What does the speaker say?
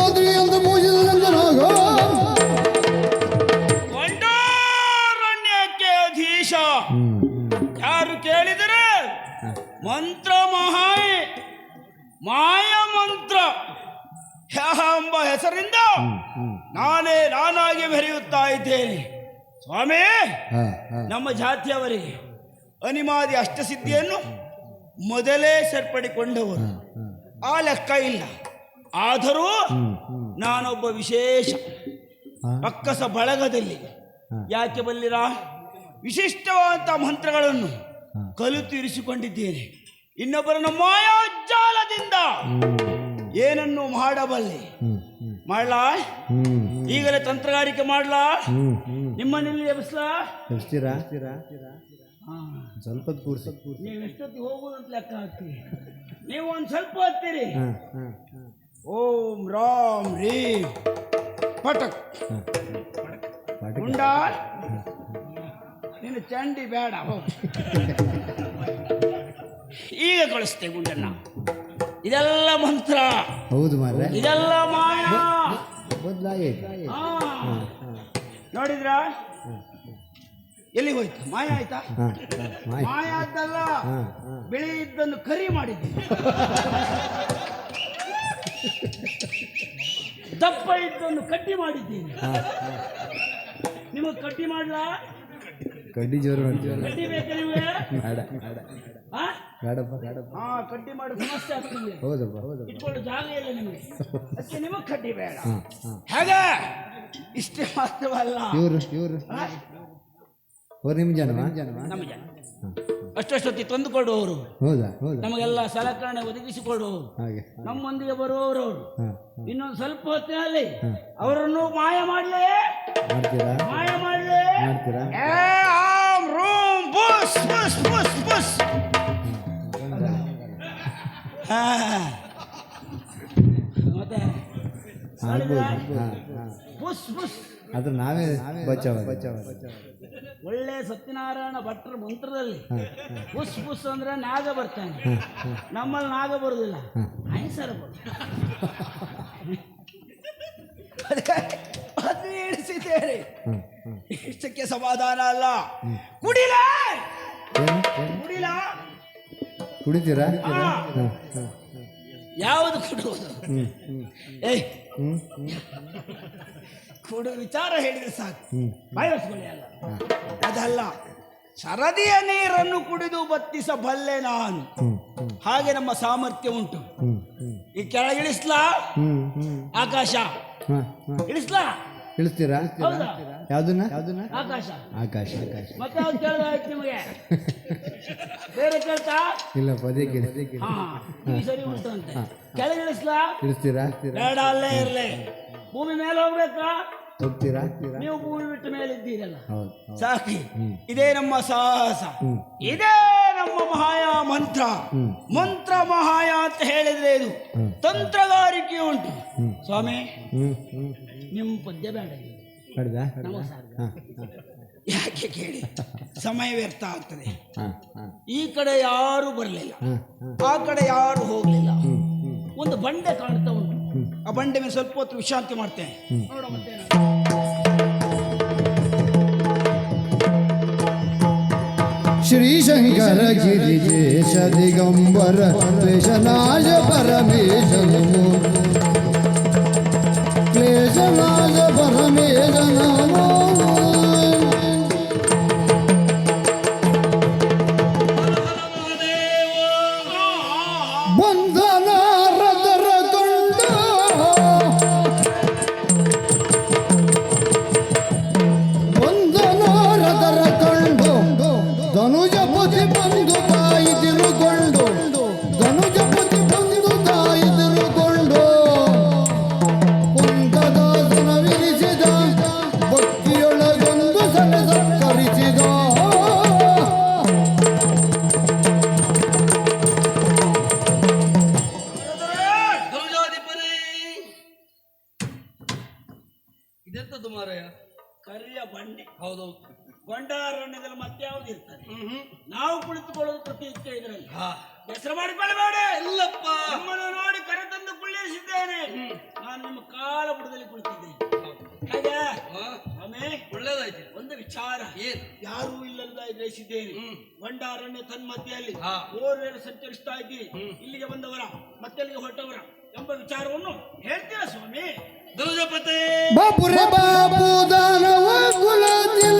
ಗೋತ್ರಿ ಎಂದು ಪೂಜಿಸಿದಂತನಾಗ ಕೊಂಡಾರಣ್ಯಕ್ಕೆ ಅಧೀಶ ಯಾರು ಕೇಳಿದರೆ? ಮಂತ್ರ ಮಹಾಯಿ ಮಾಯ ಮಂತ್ರ. ಎಂಬ ಹೆಸರಿಂದ ನಾನೇ ನಾನಾಗಿ ಬೆರೆಯುತ್ತಾ ಇದ್ದೇನೆ. ಸ್ವಾಮಿ ನಮ್ಮ ಜಾತಿಯವರಿಗೆ ಅನಿಮಾದಿ ಅಷ್ಟಸಿದ್ಧಿಯನ್ನು ಮೊದಲೇ ಸೇರ್ಪಡಿಕೊಂಡವರು. ಆ ಲೆಕ್ಕ ಇಲ್ಲ. ಆದರೂ ನಾನೊಬ್ಬ ವಿಶೇಷ ಪಕ್ಕಸ ಬಳಗದಲ್ಲಿ ಯಾಕೆ ಬಲ್ಲಿರ? ವಿಶಿಷ್ಟವಾದಂಥ ಮಂತ್ರಗಳನ್ನು. ಕಲಿತು ಇರಿಸಿಕೊಂಡಿದ್ದೇನೆ. ಇನ್ನೊಬ್ಬರನ್ನು ಮಾಯಾಜಾಲದಿಂದ ಹ್ಮ್. ಏನನ್ನು ಮಾಡಬಲ್ಲೆ? ಮಾಡ್ಲಾ? ಈಗಲೇ ತಂತ್ರಗಾರಿಕೆ ಮಾಡ್ಲಾ? ನಿಮ್ಮನೆಯಲ್ಲಿ ಹ್ಮ್. ನಿಮ್ಮನ್ನಿಲ್ಲಿ ಎಬ್ಸ್ಲಾ? ಸ್ವಲ್ಪ ನೀವು ಎಷ್ಟೊತ್ತಿಗೆ ಹೋಗುದು ಅಂತ ಲೆಕ್ಕ ಹಾಕ್ತೀರಿ. ನೀವು ಒಂದು ಸ್ವಲ್ಪ ಹೊತ್ತೀರಿ. ಹಾ ಹಾ ಹಾ. ಓಂ ರಾಮ್ ರೀಂ ಪಟಕ್. ಗುಂಡ ನೀನು ಚಂಡಿ ಬೇಡ ಈಗ ಕಳಿಸ್ತೆ ಗುಂಡಣ್ಣ ಇದೆಲ್ಲ ಮಂತ್ರ. ಹೌದು ಮಾರ್ರೆ. ಇದೆಲ್ಲ ಮಾಯ. ನೋಡಿದ್ರ? ಎಲ್ಲಿಗೆ ಹೋಯ್ತು? ಮಾಯ ಆಯ್ತಾ? ಮಾಯ ಹಾ ಬಿಳಿ ಇದ್ದನ್ನು ಕರಿ ಮಾಡಿದ್ದೀನಿ ದಪ್ಪ ಇದ್ದನ್ನು ಕಟ್ಟಿ ಮಾಡಿದ್ದೀನಿ. ನಿಮಗೆ ಕಟ್ಟಿ ಮಾಡ್ಲಾ? ಕಡ್ಡಿ ಜೋರು ಕಡ್ಡಿ ಬೇಕಾ ನಿಮಗೆ? ಹಾ ಕಡ್ಡಿ ಮಾಡೋ ಸಮಸ್ಯೆ ಆಗ್ತದೆ. ಹೌದಪ್ಪ ಹೌದಪ್ಪ. ಇಟ್ಕೊಳ್ಳೋ ಜಾಗ ಇಲ್ಲ ನಿಮಗೆ. ಅದಕ್ಕೆ ನಿಮಗೆ ಕಡ್ಡಿ ಬೇಡ. ಹೇಗೆ? ಇಷ್ಟೇ ಮಾತ್ರವಲ್ಲ. ಇವರು ಇವರು? ಅವ್ರು ನಿಮ್ಮ ಜನ ನಮ್ಮ ಜನ ಹಾ ತಂದು ಹೌದಾ ನಮಗೆಲ್ಲ ಸಲಕರಣೆ ಒದಗಿಸಿಕೊಡುವವರು ಹಾಗೆ ನಮ್ಮೊಂದಿಗೆ ಬರುವವರು ಅವರು ಇನ್ನೊಂದು ಸ್ವಲ್ಪ ಹೊತ್ತಿನಲ್ಲಿ. ಅವರನ್ನು ಮಾಯ ಮಾಡಲೇ ಮಾಯ ಮಾಡಲೇ. ಮತ್ತೆ ಬುಸ್ ಬುಸ್ ಆದ್ರೆ ನಾವೇ ಬಚಾವ ಬಚಾವ ಒಳ್ಳೆ ಸತ್ಯನಾರಾಯಣ ಭಟ್ರ ಮಂತ್ರದಲ್ಲಿ ಹುಸ್ ಬುಸ್ ಅಂದ್ರೆ ನಾಗ ಬರ್ತಾನೆ. ನಮ್ಮಲ್ಲಿ ನಾಗ ಬರೋದಿಲ್ಲ. ಆಯ್ಸರ ಅದು ಇಳಿಸಿದ್ದೇನೆ ಹ್ಮ್ ಹ್ಮ್. ಇಷ್ಟಕ್ಕೆ ಸಮಾಧಾನ ಅಲ್ಲ. ಕುಡಿಲ! ಕುಡಿಲ? ಕುಡಿತೀರಾ? ಯಾವುದು ಕೊಡುವುದು? ಏಯ್. ಕುಡು ವಿಚಾರ ಹೇಳಿದ್ರೆ ಸಾಕು. ಬಾಯಿಸ್ಕೊಳ್ಳಿ ಅಲ್ಲ ಅದಲ್ಲ ಸರದಿಯ ನೀರನ್ನು ಕುಡಿದು ಬತ್ತಿಸಬಲ್ಲೆ ನಾನು. ಹಾಗೆ ನಮ್ಮ ಸಾಮರ್ಥ್ಯ ಉಂಟು. ಈ ಕೆಳಗಿಳಿಸ್ಲಾ ಆಕಾಶ. ಇಳಿಸ್ಲಾ? ಇಳಿಸ್ತೀರಾ? ಹೌದಾ? ಯಾವ್ದನ್ನ? ಯಾವ್ದನ್ನ? ಆಕಾಶ. ಆಕಾಶ. ಆಕಾಶ ಮತ್ತೆ ಕೇಳಿದ ಕೇಳ್ದಾಯ್ತು ನಿಮಗೆ? ಬೇರೆ ಕೇಳ್ತಾ? ಇಲ್ಲ ಪದೇ ಕೇಳಿ. ಪದೇ ಕೇಳಿ. ಹಾ ಈ ಸರಿ ಉಂಟು ಅಂತೆ ಕೆಳಗಿಳಿಸ್ಲಾ ಇಳಿಸ್ತೀರಾ? ಬೇಡ ಅಲ್ಲೇ ಇರ್ಲಿ. ಭೂಮಿ ಮೇಲೆ ಹೋಗ್ಬೇಕಾ? ಹೋಗ್ತೀರಾ? ನೀವು ಭೂಮಿ ಬಿಟ್ಟ ಮೇಲೆ ಇದ್ದೀರಲ್ಲ. ಸಾಕಿ. ಇದೇ ನಮ್ಮ ಸಾಹಸ. ಇದೇ ನಮ್ಮ ಮಹಾಯ ಮಂತ್ರ. ಮಂತ್ರ ಮಹಾಯ ಅಂತ ಹೇಳಿದ್ರೆ ಇದು ತಂತ್ರಗಾರಿಕೆ ಉಂಟು. ಸ್ವಾಮಿ ನಿಮ್ಮ ಪದ್ಯ ಬೇಡ ಹಡ್ದಾ ಯಾಕೆ ಕೇಳಿ? ಸಮಯ ವ್ಯರ್ಥ ಆಗ್ತದೆ. ಈ ಕಡೆ ಯಾರು ಬರಲಿಲ್ಲ. ಆ ಕಡೆ ಯಾರು ಹೋಗಲಿಲ್ಲ. ಒಂದು ಬಂಡೆ ಕಾಣ್ತಾ ಉಂಟು. ಆ ಬಂಡೆ ಮೇಲೆ ಸ್ವಲ್ಪ ಹೊತ್ತು ವಿಶ್ರಾಂತಿ ಮಾಡ್ತೇನೆ. ಶ್ರೀ ಶಂಕರ ಗಿರಿ ದಿಗಂಬರ ಪರಮೇಶ್ವರ ಪರಮೇಶ ಇದೆಂತದ್ದು ಮಾರಾಯ? ಕರಿಯ ಬಂಡೆ. ಹೌದೌದು ಗೊಂಡಾರಣ್ಯದಲ್ಲಿ ಮತ್ತೆ ಯಾವ್ದು ಇರ್ತದೆ? ನಾವು ಕುಳಿತುಕೊಳ್ಳೋದು ಪ್ರತಿ ಇಷ್ಟೇ ಇದರಲ್ಲಿ. ಹೆಸರು ಮಾಡಿಕೊಳ್ಳಬೇಡ. ಇಲ್ಲಪ್ಪ. ನಮ್ಮನ್ನು ನೋಡಿ ಕರೆತಂದು ಕುಳ್ಳಿರಿಸಿದ್ದೇನೆ. ನಾನು ನಿಮ್ಮ ಕಾಲ ಬುಡದಲ್ಲಿ ಕುಳಿತಿದ್ದೇನೆ ಹಾಗೆ? ಆಮೇ ಒಳ್ಳೇದಾಯ್ತು. ಒಂದು ವಿಚಾರ. ಏನ್? ಯಾರೂ ಇಲ್ಲದ ಗ್ರಹಿಸಿದ್ದೇನೆ. ಗೊಂಡಾರಣ್ಯ ತನ್ಮಧ್ಯೆಯಲ್ಲಿ. ಓರ್ವೇರು ಸಂಚರಿಸ್ತಾ ಇದ್ದೀರಿ ಇಲ್ಲಿಗೆ ಬಂದವರ ಮತ್ತೆಲ್ಲಿಗೆ ಹೊರಟವರ ಎಂಬ ವಿಚಾರವನ್ನು ಹೇಳ್ತೀರಾ ಸ್ವಾಮಿ? ध्रुजपते बापुरे बापू दानव कुलातील